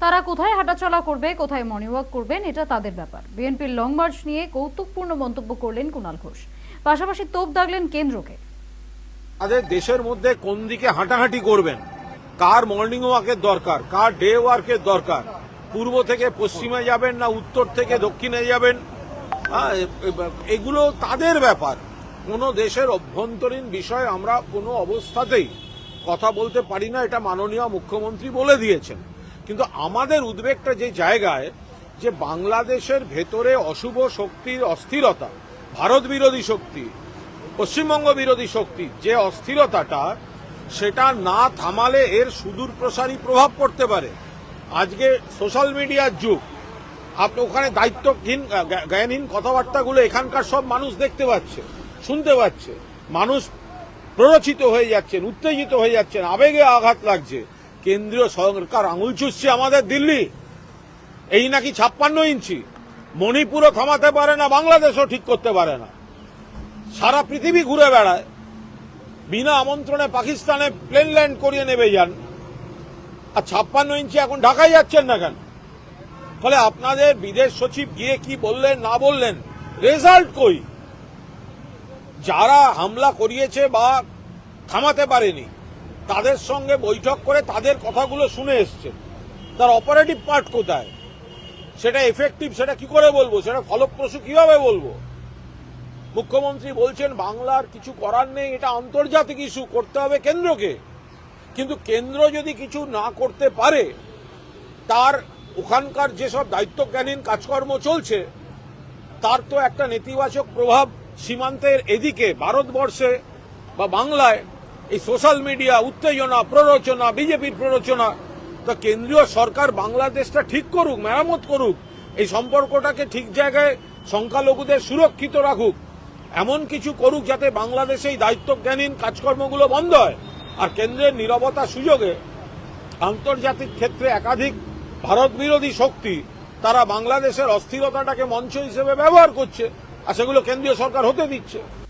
তারা কোথায় হাঁটাচলা করবে কোথায় মর্নিং ওয়াক করবেন এটা তাদের ব্যাপার। বিএনপির লং মার্চ নিয়ে কৌতুকপূর্ণ মন্তব্য করলেন কুণাল ঘোষ। পাশাপাশি তোপ দাগলেন কেন্দ্রকে। আমাদের দেশের মধ্যে কোন দিকে হাঁটাহাঁটি করবেন? কার মর্নিং ওয়াকের দরকার? কার ডে ওয়ার্কের দরকার? পূর্ব থেকে পশ্চিমে যাবেন না উত্তর থেকে দক্ষিণে যাবেন? হ্যাঁ, এগুলো তাদের ব্যাপার। কোনো দেশের অভ্যন্তরীণ বিষয় আমরা কোনো অবস্থাতেই কথা বলতে পারি না এটা মাননীয় মুখ্যমন্ত্রী বলে দিয়েছেন। কিন্তু আমাদের উদ্বেগটা যে জায়গায়, যে বাংলাদেশের ভেতরে অশুভ শক্তির অস্থিরতা, ভারত বিরোধী শক্তি, পশ্চিমবঙ্গ বিরোধী শক্তি যে অস্থিরতাটা, সেটা না থামালে এর সুদূর প্রসারী প্রভাব পড়তে পারে। আজকে সোশ্যাল মিডিয়ার যুগ, আপনি ওখানে দায়িত্বহীন জ্ঞানহীন কথাবার্তাগুলো এখানকার সব মানুষ দেখতে পাচ্ছে, শুনতে পাচ্ছে। মানুষ প্ররোচিত হয়ে যাচ্ছেন, উত্তেজিত হয়ে যাচ্ছেন, আবেগে আঘাত লাগছে। কেন্দ্রীয় সরকার। আঙুল চুষছে আমাদের দিল্লি? এই নাকি ছাপ্পান্ন ইঞ্চি। মণিপুরও থামাতে পারে না, বাংলাদেশও ঠিক করতে পারে না। সারা পৃথিবী ঘুরে বেড়ায়। বিনা আমন্ত্রণে পাকিস্তানে প্লেন ল্যান্ড করিয়ে নেবে যান। আর ছাপ্পান্ন ইঞ্চি এখন ঢাকায় যাচ্ছেন না কেন? ফলে আপনাদের বিদেশ সচিব গিয়ে কি বললেন, না বললেন, রেজাল্ট কই? যারা হামলা করিয়েছে বা থামাতে পারেনি তাদের সঙ্গে বৈঠক করে তাদের কথাগুলো শুনে এসছে। তার অপারেটিভ পার্ট কোথায়? সেটা এফেক্টিভ সেটা কি করে বলব? সেটা ফলপ্রসূ কীভাবে বলব? মুখ্যমন্ত্রী বলছেন, বাংলার কিছু করার নেই, এটা আন্তর্জাতিক ইস্যু করতে হবে কেন্দ্রকে। কিন্তু কেন্দ্র যদি কিছু না করতে পারে, তার ওখানকার যেসব দায়িত্বজ্ঞানহীন কাজকর্ম চলছে, তার তো একটা নেতিবাচক প্রভাব সীমান্তের এদিকে, ভারতবর্ষে বা বাংলায় এই সোশ্যাল মিডিয়া, উত্তেজনা, প্ররোচনা বিজেপির প্ররোচনা, তা কেন্দ্রীয় সরকার বাংলাদেশটা ঠিক করুক, মেরামত করুক, এই সম্পর্কটাকে ঠিক জায়গায় সংখ্যালঘুদের সুরক্ষিত রাখুক, এমন কিছু করুক যাতে বাংলাদেশে এই দায়িত্বজ্ঞানহীন কাজকর্মগুলো বন্ধ হয়। আর কেন্দ্রের নিরবতা সুযোগে আন্তর্জাতিক ক্ষেত্রে একাধিক ভারত বিরোধী শক্তি, তারা বাংলাদেশের অস্থিরতাটাকে মঞ্চ হিসেবে ব্যবহার করছে, আর সেগুলো কেন্দ্রীয় সরকার হতে দিচ্ছে।